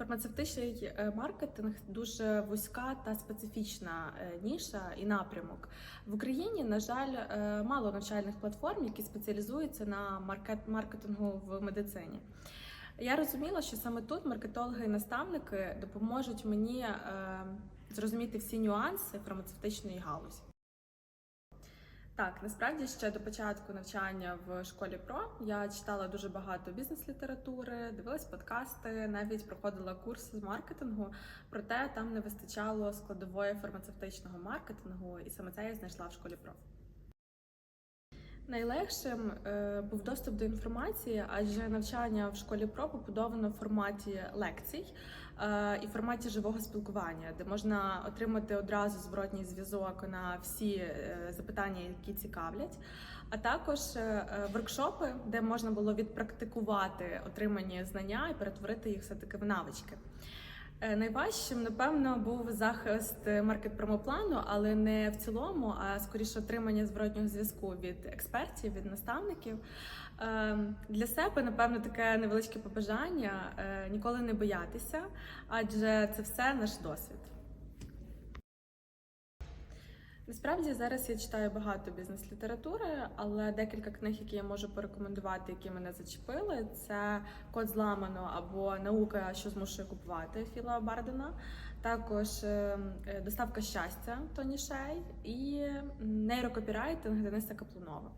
Фармацевтичний е, маркетинг дуже вузька та специфічна е, ніша і напрямок в Україні. На жаль, е, мало навчальних платформ, які спеціалізуються на маркет маркетингу в медицині. Я розуміла, що саме тут маркетологи і наставники допоможуть мені зрозуміти всі нюанси фармацевтичної галузі. Так, насправді ще до початку навчання в школі ПРО я читала дуже багато бізнес-літератури, дивилась подкасти, навіть проходила курси з маркетингу. Проте там не вистачало складової фармацевтичного маркетингу, і саме це я знайшла в школі ПРО. Найлегшим е, був доступ до інформації, адже навчання в школі ПРО побудовано в форматі лекцій е, і в форматі живого спілкування, де можна отримати одразу зворотній зв'язок на всі е, запитання, які цікавлять. А також воркшопи, де можна було відпрактикувати отримані знання і перетворити їх все таки в навички. Е, Найважчим, напевно, був захист маркет-промоплану, але не в цілому, а скоріше отримання зворотнього зв'язку від експертів, від наставників. Е, Для себе, напевно, таке невеличке побажання е, ніколи не боятися, адже це все наш досвід. Насправді зараз я читаю багато бізнес-літератури, але декілька книг, які я можу порекомендувати, які мене зачепили, це Код зламано або Наука, що змушує купувати Філа Бардена, також е, е, Доставка щастя Тоні Шей і нейрокопірайтинг Дениса Каплунова.